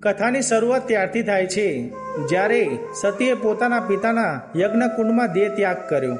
કથાની શરૂઆત ત્યારથી થાય છે. જ્યારે સતીએ પોતાના પિતાના યજ્ઞકુંડમાં દેહ ત્યાગ કર્યો.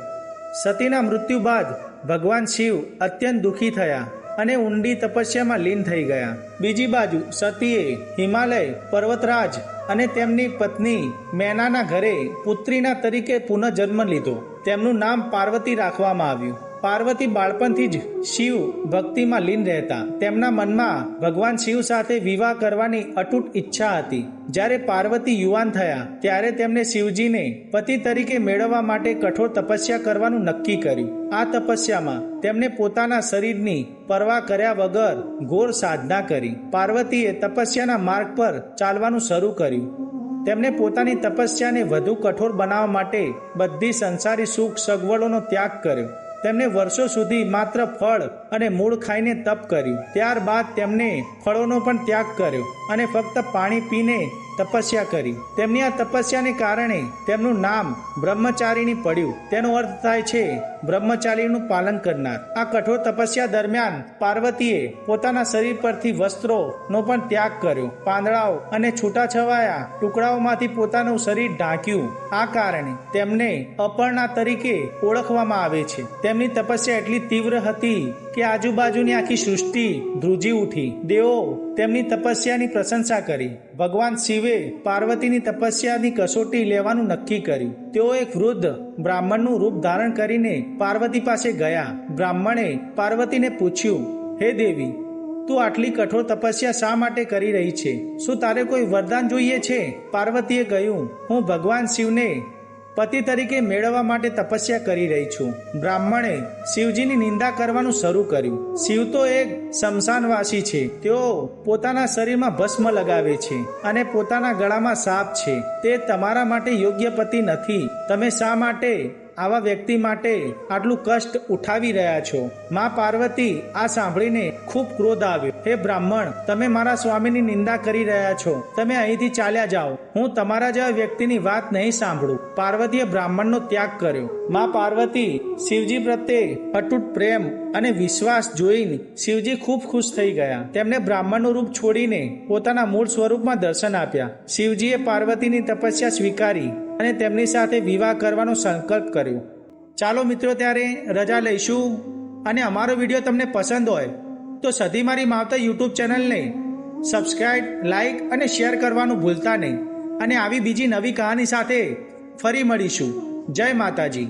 સતીના મૃત્યુ બાદ ભગવાન શિવ અત્યંત દુઃખી થયા અને ઊંડી તપસ્યામાં લીન થઈ ગયા. બીજી બાજુ સતીએ હિમાલય, પર્વતરાજ અને તેમની પત્ની મેનાના ઘરે પુત્રીના તરીકે પુનઃજન્મ લીધો. તેમનું નામ પાર્વતી રાખવામાં આવ્યું. પાર્વતી બાળપણથી જ શિવ ભક્તિમાં લીન રહેતા. તેમના મનમાં ભગવાન શિવ સાથે વિવાહ કરવાની અતૂટ ઈચ્છા હતી. જ્યારે પાર્વતી યુવાન થયા, ત્યારે તેમણે શિવજીને પતિ તરીકે મેળવવા માટે કઠોર તપસ્યા કરવાનું નક્કી કર્યું. આ તપસ્યામાં તેમણે પોતાના શરીરની પરવા કર્યા વગર ઘોર સાધના કરી. પાર્વતીએ તપસ્યાના માર્ગ પર ચાલવાનું શરૂ કર્યું. તેમણે પોતાની તપસ્યાને વધુ કઠોર બનાવવા માટે બધી સંસારી સુખ સગવડોનો ત્યાગ કર્યો. તેમણે વર્ષો સુધી માત્ર ફળ અને મૂળ ખાઈને તપ કર્યું. ત્યારબાદ તેમણે ફળોનો પણ ત્યાગ કર્યો અને ફક્ત પાણી પીને તપસ્યા કરી. તેમની આ તપસ્યાને કારણે તેમનું નામ બ્રહ્મચારીણી પડ્યું. તેનો અર્થ થાય છે બ્રહ્મચારીનું પાલન કરનાર. આ કઠોર તપસ્યા દરમિયાન પાર્વતીએ પોતાના શરીર પરથી વસ્ત્રોનો પણ ત્યાગ કર્યો. પાંદડાઓ અને છૂટાછવાયા ટુકડાઓમાંથી પોતાનું શરીર ઢાંક્યું. આ કારણે તેમને અપર્ણા તરીકે ઓળખવામાં આવે છે. તેમની તપસ્યા એટલી તીવ્ર હતી કે આજુબાજુની આખી સૃષ્ટિ ધ્રુજી ઉઠી. દેવો, તેમની તપસ્યાની પ્રશંસા કરી. ભગવાન શિવે પાર્વતીની તપસ્યાની કસોટી લેવાનું નક્કી કર્યું. તેઓ એક વૃદ્ધ, બ્રાહ્મણનું રૂપ ધારણ કરીને પાર્વતી પાસે ગયા. બ્રાહ્મણે પાર્વતીને પૂછ્યું, હે દેવી, તું આટલી કઠોર તપસ્યા શા માટે કરી રહી છે? શું તારે કોઈ વરદાન જોઈએ છે? પાર્વતીએ કહ્યું, હું ભગવાન શિવને પતિ તરીકે મેળવવા માટે તપસ્યા કરી રહી છું. બ્રાહ્મણે શિવજીની નિંદા કરવાનું શરૂ કર્યું. શિવ તો એક શમશાનવાસી છે. તેઓ પોતાના શરીરમાં ભસ્મ લગાવે છે અને પોતાના ગળામાં સાપ છે. તે તમારા માટે યોગ્ય પતિ નથી. તમે શા માટે આવા વ્યક્તિ માટે આટલું કષ્ટ ઉઠાવી રહ્યા છો. માં પાર્વતી આ સાંભળીને ખૂબ ક્રોધ આવ્યો. હે બ્રાહ્મણ, તમે મારા સ્વામીની નિંદા કરી રહ્યા છો. તમે અહીંથી ચાલ્યા જાઓ. હું તમારા જેવા વ્યક્તિની વાત નહીં સાંભળું. પાર્વતીએ બ્રાહ્મણનો ત્યાગ કર્યો. માં પાર્વતી શિવજી પ્રત્યે અતૂટ પ્રેમ અને વિશ્વાસ જોઈને શિવજી ખૂબ ખુશ થઈ ગયા. તેમણે બ્રાહ્મણનું રૂપ છોડીને પોતાના મૂળ સ્વરૂપમાં દર્શન આપ્યા. શિવજીએ પાર્વતીની તપસ્યા સ્વીકારી. અને તેમની સાથે વિવાહ કરવાનો સંકલ્પ કર્યો. ચાલો મિત્રો, ત્યારે રજા લઈશું અને અમારો વીડિયો તમને પસંદ હોય તો સધી મારી માવતર યુટ્યુબ ચેનલને સબસ્ક્રાઈબ લાઇક અને શેર કરવાનું ભૂલતા નહીં. અને આવી બીજી નવી કહાની સાથે ફરી મળીશું. જય માતાજી.